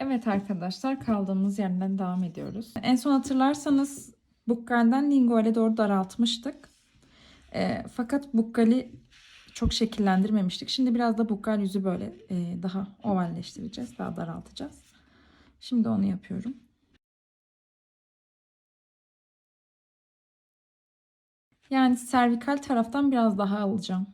Evet arkadaşlar kaldığımız yerden devam ediyoruz. En son hatırlarsanız Bukkal'den Lingual'e doğru daraltmıştık. E, fakat Bukkal'i çok şekillendirmemiştik. Şimdi biraz da Bukkal yüzü böyle e, daha ovalleştireceğiz. Daha daraltacağız. Şimdi onu yapıyorum. Yani servikal taraftan biraz daha alacağım.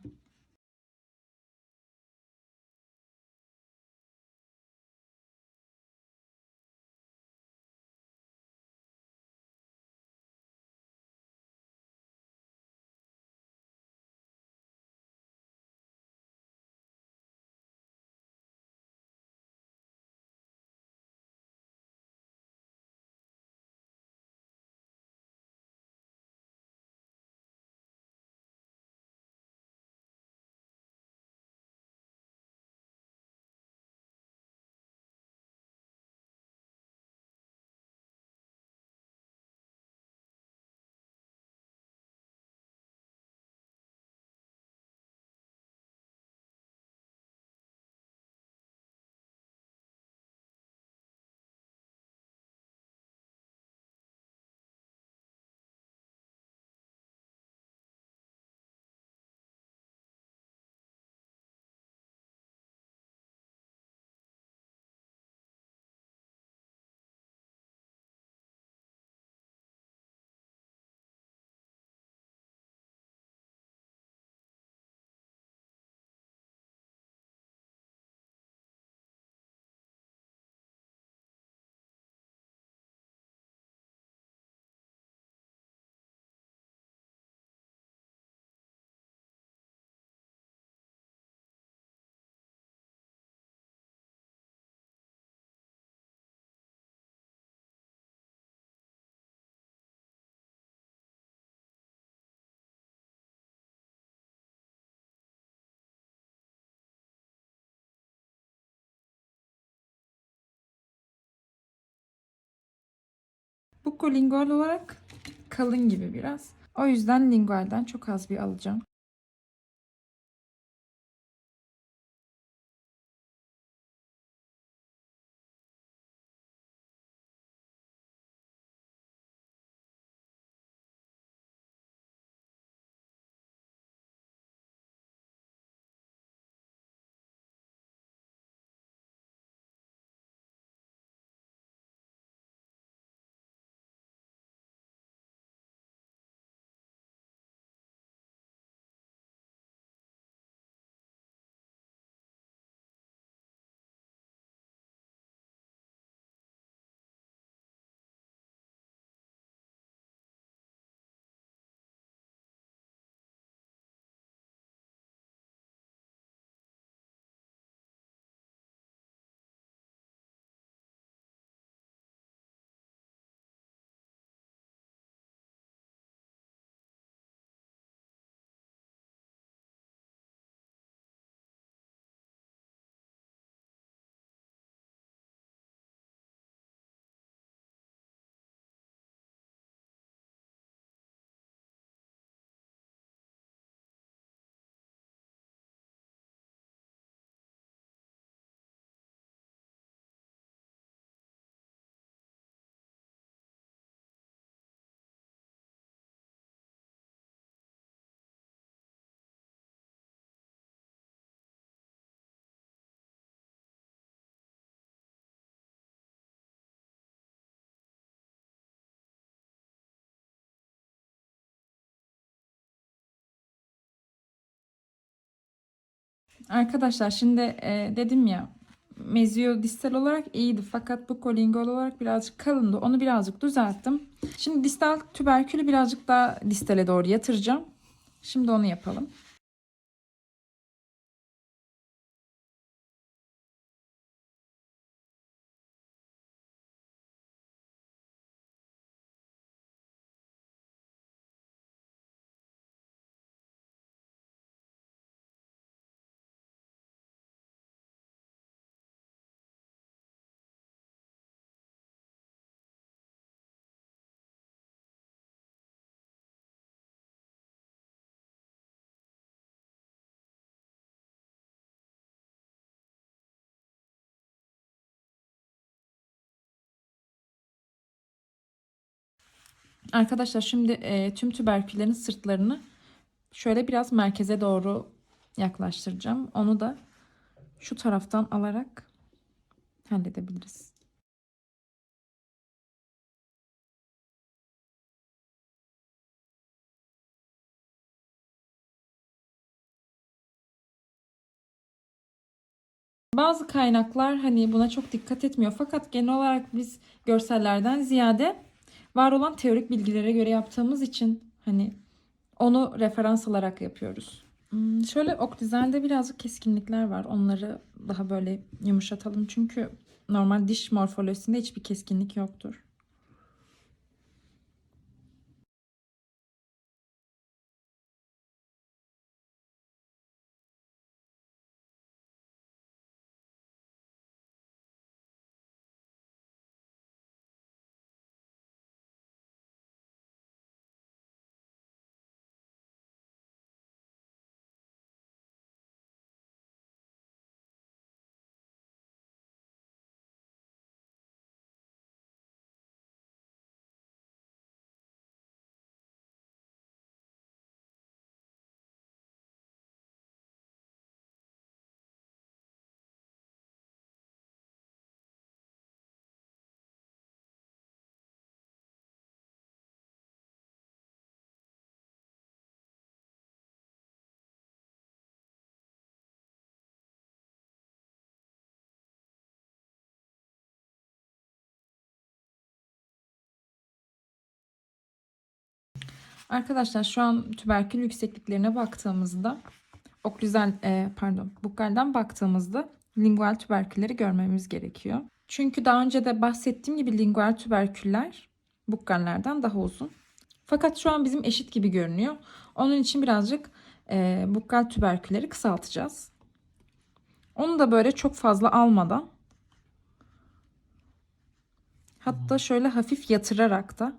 Bu lingual olarak kalın gibi biraz. O yüzden lingualden çok az bir alacağım. Arkadaşlar şimdi e, dedim ya mezio distal olarak iyiydi fakat bu kolingol olarak birazcık kalındı. Onu birazcık düzelttim. Şimdi distal tüberkülü birazcık daha distale doğru yatıracağım. Şimdi onu yapalım. Arkadaşlar şimdi e, tüm tüberküllerin sırtlarını şöyle biraz merkeze doğru yaklaştıracağım. Onu da şu taraftan alarak halledebiliriz. Bazı kaynaklar hani buna çok dikkat etmiyor. Fakat genel olarak biz görsellerden ziyade var olan teorik bilgilere göre yaptığımız için hani onu referans alarak yapıyoruz. Hmm, Şöyle oklüzelde birazcık keskinlikler var. Onları daha böyle yumuşatalım. Çünkü normal diş morfolojisinde hiçbir keskinlik yoktur. Arkadaşlar şu an tüberkül yüksekliklerine baktığımızda oklüzel e, pardon bukalden baktığımızda lingual tüberkülleri görmemiz gerekiyor. Çünkü daha önce de bahsettiğim gibi lingual tüberküller bukkallerden daha uzun. Fakat şu an bizim eşit gibi görünüyor. Onun için birazcık e, bukkal tüberkülleri kısaltacağız. Onu da böyle çok fazla almadan hatta şöyle hafif yatırarak da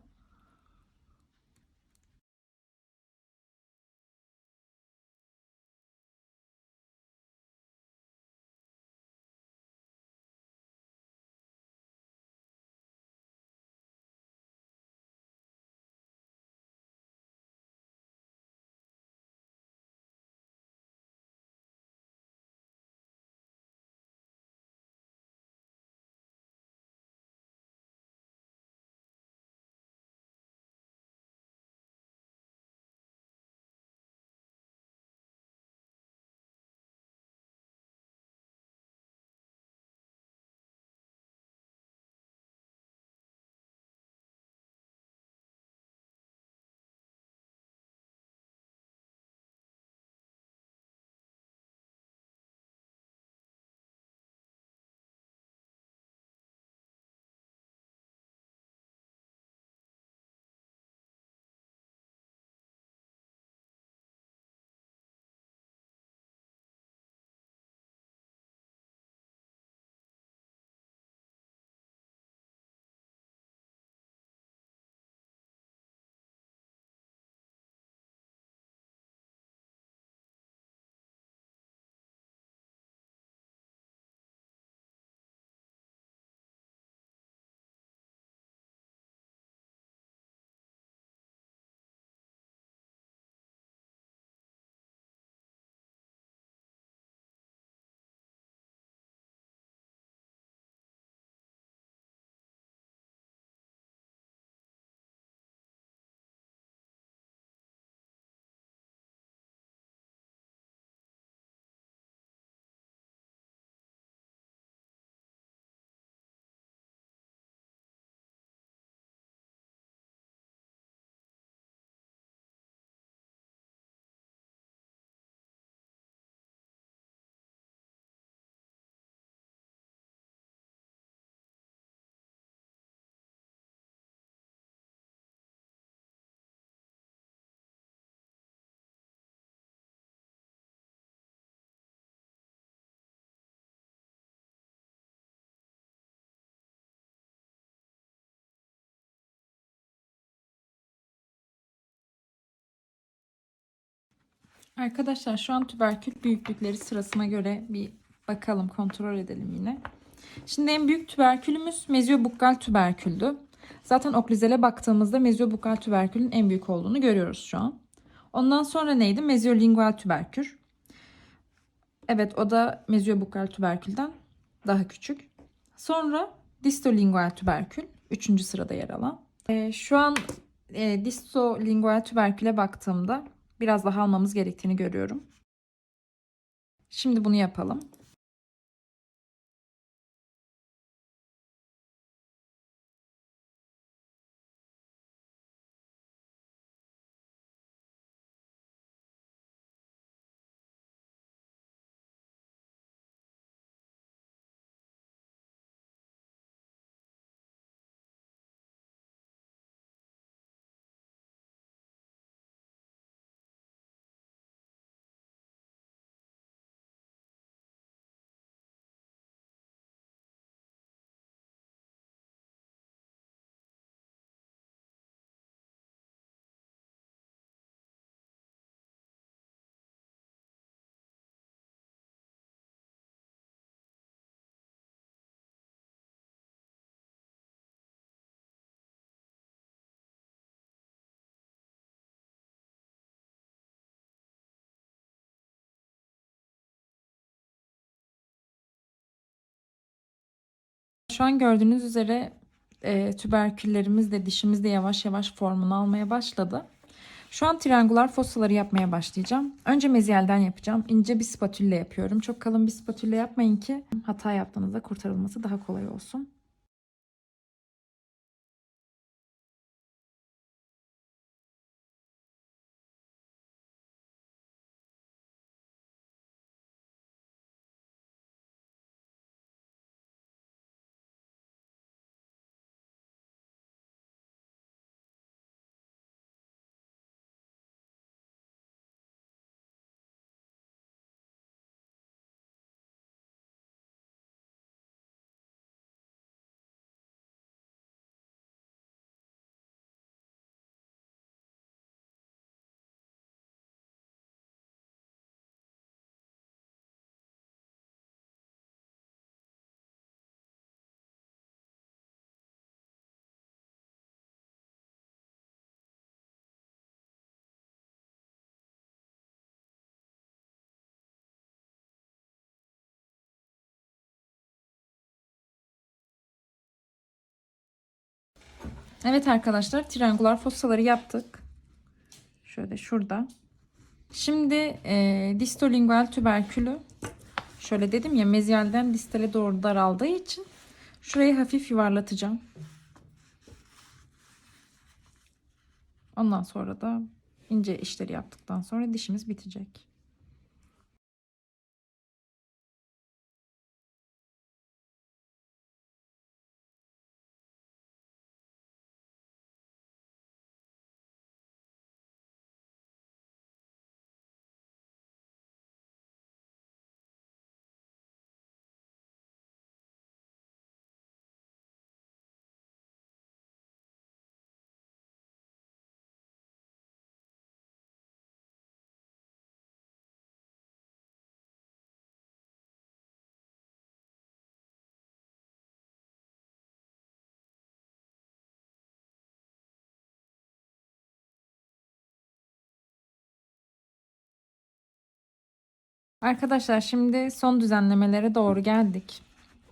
Arkadaşlar şu an tüberkül büyüklükleri sırasına göre bir bakalım kontrol edelim yine. Şimdi en büyük tüberkülümüz mezyobukal tüberküldü. Zaten oklüzele baktığımızda mezyobukal tüberkülün en büyük olduğunu görüyoruz şu an. Ondan sonra neydi? Mezyolingual tüberkül. Evet o da mezyobukal tüberkülden daha küçük. Sonra distolingual tüberkül. Üçüncü sırada yer alan. Ee, şu an e, distolingual tüberküle baktığımda biraz daha almamız gerektiğini görüyorum. Şimdi bunu yapalım. Şu an gördüğünüz üzere e, tüberküllerimiz de dişimiz de yavaş yavaş formunu almaya başladı. Şu an triangular fossaları yapmaya başlayacağım. Önce mezyelden yapacağım. İnce bir spatülle yapıyorum. Çok kalın bir spatülle yapmayın ki hata yaptığınızda kurtarılması daha kolay olsun. Evet arkadaşlar triangular fossaları yaptık. Şöyle şurada. Şimdi e, distolingual tüberkülü şöyle dedim ya mezyalden distale doğru daraldığı için şurayı hafif yuvarlatacağım. Ondan sonra da ince işleri yaptıktan sonra dişimiz bitecek. Arkadaşlar şimdi son düzenlemelere doğru geldik.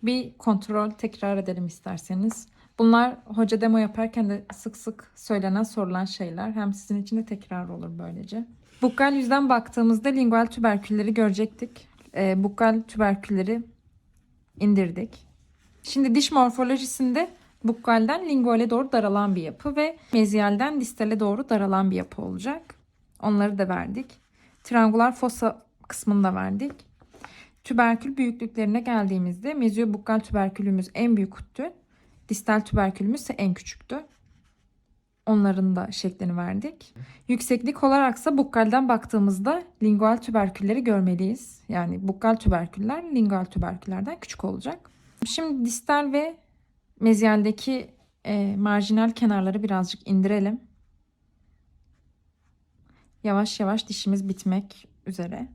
Bir kontrol tekrar edelim isterseniz. Bunlar hoca demo yaparken de sık sık söylenen sorulan şeyler. Hem sizin için de tekrar olur böylece. Bukkal yüzden baktığımızda lingual tüberkülleri görecektik. E, bukkal tüberkülleri indirdik. Şimdi diş morfolojisinde bukkalden linguale doğru daralan bir yapı ve mezyalden distale doğru daralan bir yapı olacak. Onları da verdik. Triangular fossa kısmını verdik. Tüberkül büyüklüklerine geldiğimizde mezyobukkal tüberkülümüz en büyüktü. Distal tüberkülümüz ise en küçüktü. Onların da şeklini verdik. Yükseklik olaraksa bukkalden baktığımızda lingual tüberkülleri görmeliyiz. Yani bukkal tüberküller lingual tüberküllerden küçük olacak. Şimdi distal ve mezyaldeki e, marjinal kenarları birazcık indirelim. Yavaş yavaş dişimiz bitmek üzere.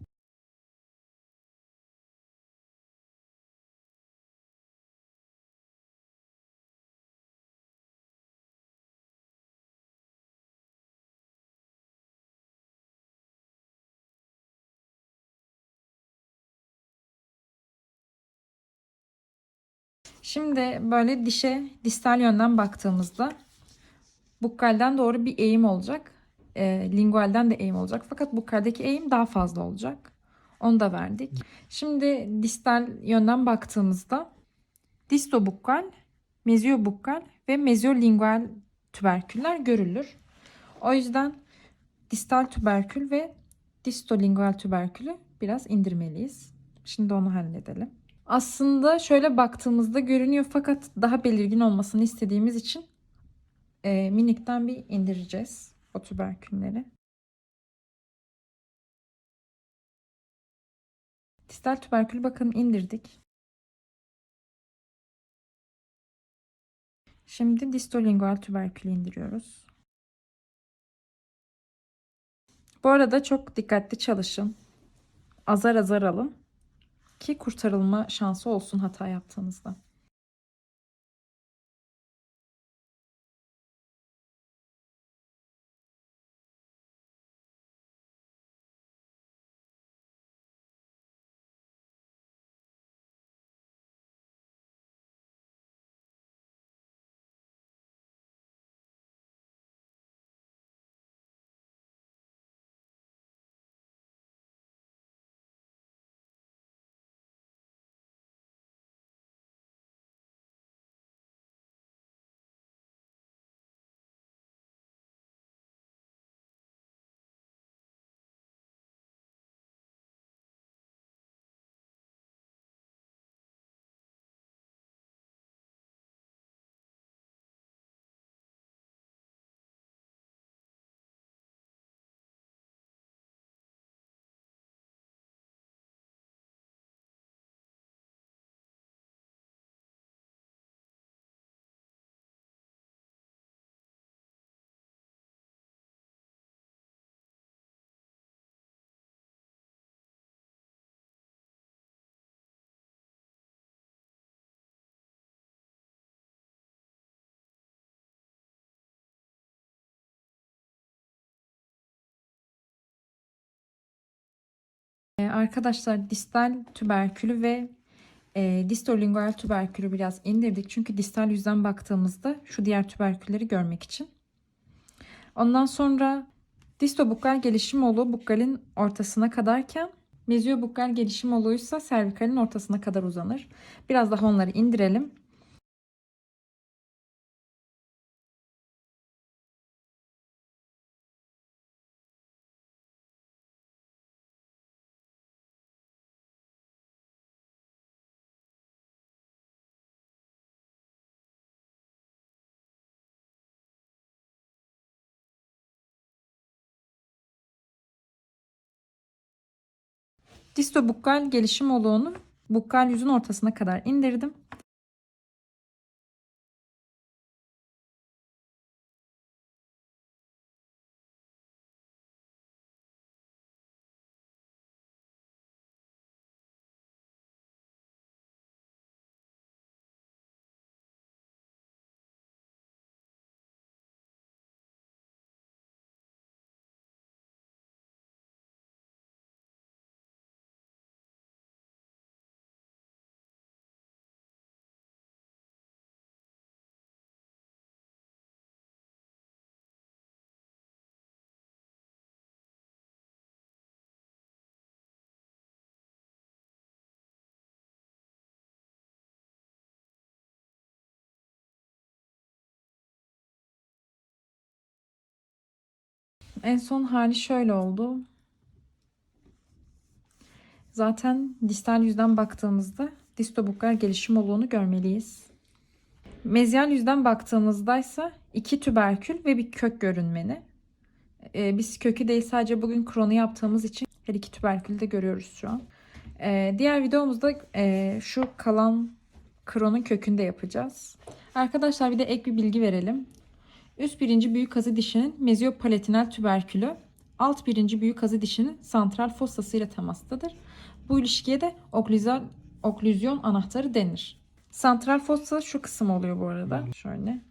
Şimdi böyle dişe distal yönden baktığımızda bukkalden doğru bir eğim olacak. E, lingualden de eğim olacak. Fakat bukkaldeki eğim daha fazla olacak. Onu da verdik. Şimdi distal yönden baktığımızda distobukkal, meziobukkal ve meziolingual tüberküller görülür. O yüzden distal tüberkül ve distolingual tüberkülü biraz indirmeliyiz. Şimdi onu halledelim. Aslında şöyle baktığımızda görünüyor fakat daha belirgin olmasını istediğimiz için e, minikten bir indireceğiz o tüberkülleri. Distal tüberkülü bakın indirdik. Şimdi distolingual tüberkülü indiriyoruz. Bu arada çok dikkatli çalışın. Azar azar alın ki kurtarılma şansı olsun hata yaptığınızda. Arkadaşlar distal tüberkülü ve e, distolingual tüberkülü biraz indirdik. Çünkü distal yüzden baktığımızda şu diğer tüberkülleri görmek için. Ondan sonra distobukal gelişim oluğu bukkalin ortasına kadarken meziyobukal gelişim oluğuysa servikalin ortasına kadar uzanır. Biraz daha onları indirelim. Distobukkal gelişim oluğunu bukkal yüzün ortasına kadar indirdim. En son hali şöyle oldu. Zaten distal yüzden baktığımızda distobuklar gelişim oluğunu görmeliyiz. Mezyal yüzden baktığımızda ise iki tüberkül ve bir kök görünmeni. Ee, biz kökü değil sadece bugün kronu yaptığımız için her iki tüberkülü de görüyoruz şu an. Ee, diğer videomuzda e, şu kalan kronun kökünde yapacağız. Arkadaşlar bir de ek bir bilgi verelim. Üst birinci büyük kazı dişinin meziyopalatinal tüberkülü, alt birinci büyük kazı dişinin santral fossası ile temastadır. Bu ilişkiye de oklüzyon, oklüzyon anahtarı denir. Santral fossa şu kısım oluyor bu arada. Şöyle.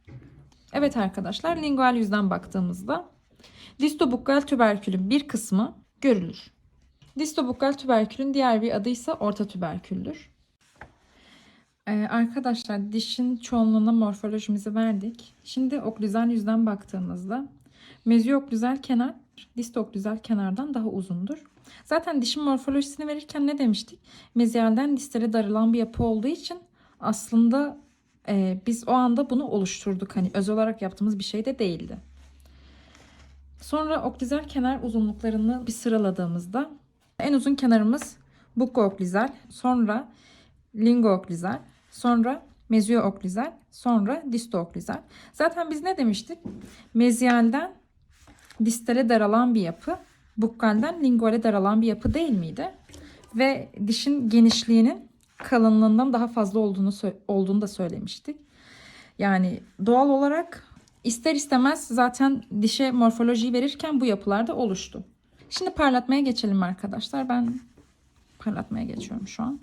Evet arkadaşlar lingual yüzden baktığımızda distobukkal tüberkülün bir kısmı görülür. Distobukkal tüberkülün diğer bir adı ise orta tüberküldür. Ee, arkadaşlar dişin çoğunluğuna morfolojimizi verdik. Şimdi oklüzel yüzden baktığımızda mezioklüzel kenar distoklüzel kenardan daha uzundur. Zaten dişin morfolojisini verirken ne demiştik? Mezyalden distale darılan bir yapı olduğu için aslında e, biz o anda bunu oluşturduk. Hani özel olarak yaptığımız bir şey de değildi. Sonra oklüzel kenar uzunluklarını bir sıraladığımızda en uzun kenarımız buko-oklüzel, sonra lingo-oklüzel, sonra mezio-oklüzel, sonra disto-oklüzel. Zaten biz ne demiştik? Mezyalden distale daralan bir yapı, bukkalden linguale daralan bir yapı değil miydi? Ve dişin genişliğinin kalınlığından daha fazla olduğunu olduğunu da söylemiştik. Yani doğal olarak ister istemez zaten dişe morfolojiyi verirken bu yapılarda oluştu. Şimdi parlatmaya geçelim arkadaşlar. Ben parlatmaya geçiyorum şu an.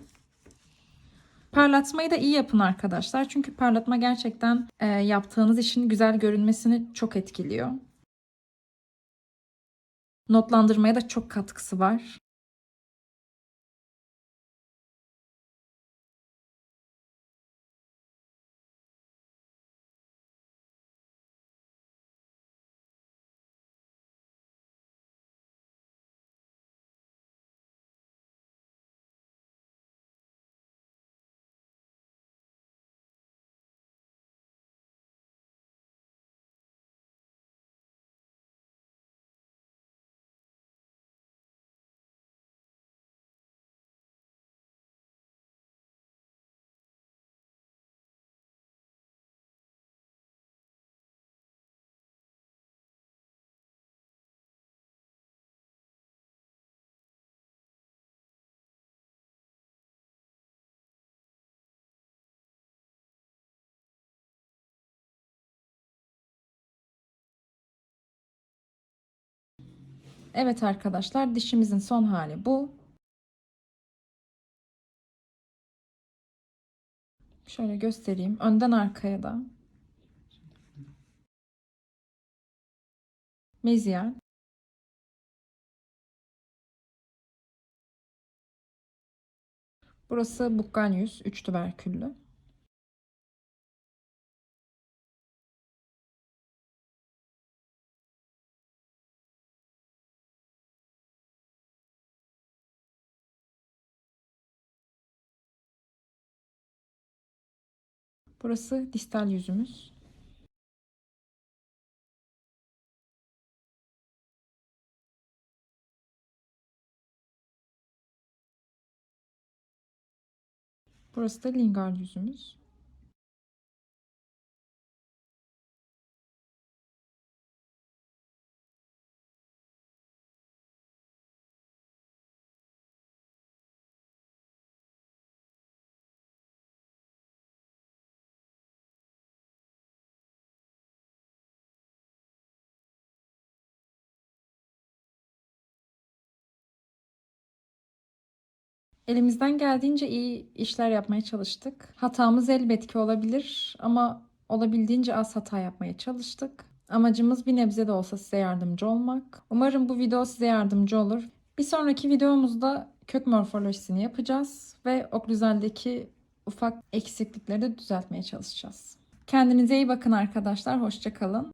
Parlatmayı da iyi yapın arkadaşlar. Çünkü parlatma gerçekten e, yaptığınız işin güzel görünmesini çok etkiliyor. Notlandırmaya da çok katkısı var. Evet arkadaşlar dişimizin son hali bu. Şöyle göstereyim. Önden arkaya da. Mezyal. Burası yüz, üç tüberküllü. Burası distal yüzümüz. Burası da lingual yüzümüz. Elimizden geldiğince iyi işler yapmaya çalıştık. Hatamız elbet ki olabilir ama olabildiğince az hata yapmaya çalıştık. Amacımız bir nebze de olsa size yardımcı olmak. Umarım bu video size yardımcı olur. Bir sonraki videomuzda kök morfolojisini yapacağız ve oklüzeldeki ufak eksiklikleri de düzeltmeye çalışacağız. Kendinize iyi bakın arkadaşlar. Hoşçakalın.